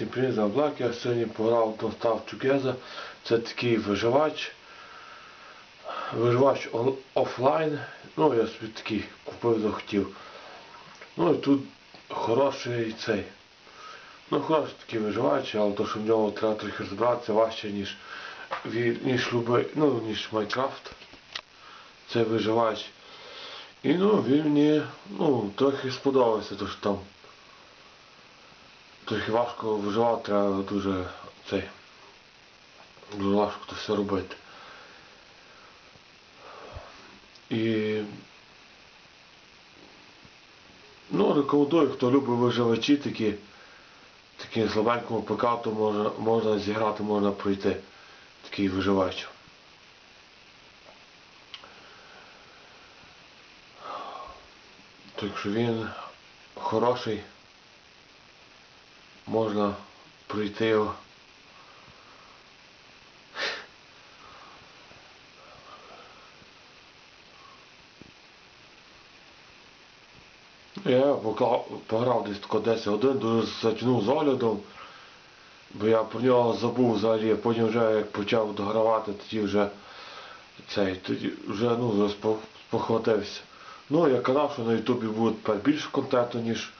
Всім привіт, за Блак. Я сьогодні пограв став Together. Це такий виживач. Виживач офлайн. Ну, я собі такий купив, захотів. Ну і тут хороший цей. Ну, хороший такий виживач, але то, що в ньому треба трохи розбиратися важче, ніж, ніж любий, ну, ніж Майнкрафт. Це виживач. І ну, він мені ну, трохи сподобався, то що там трохи важко виживати, треба дуже цей. Дуже важко це все робити. І ну, рекомендую, хто любить виживачі такі, такі слабенькому ПК, то можна, можна зіграти, можна пройти такий виживач. Так що він хороший можна пройти його. Я пограв десь тако 10 годин, дуже затягнув з оглядом, бо я про нього забув взагалі, потім вже як почав догравати, тоді вже цей, тоді вже ну, вже спохватився. Ну, я казав, що на Ютубі буде більше контенту, ніж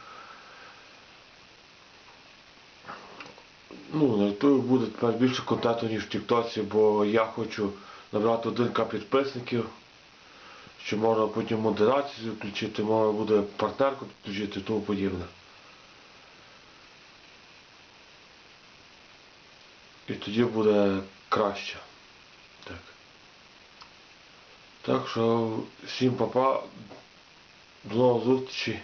Ну, на Ютубі буде тепер більше контенту, ніж в Тіктоці, бо я хочу набрати 1К підписників, що можна потім модерацію включити, можна буде партнерку підключити і тому подібне. І тоді буде краще. Так. Так що всім папа, до нових зустрічей.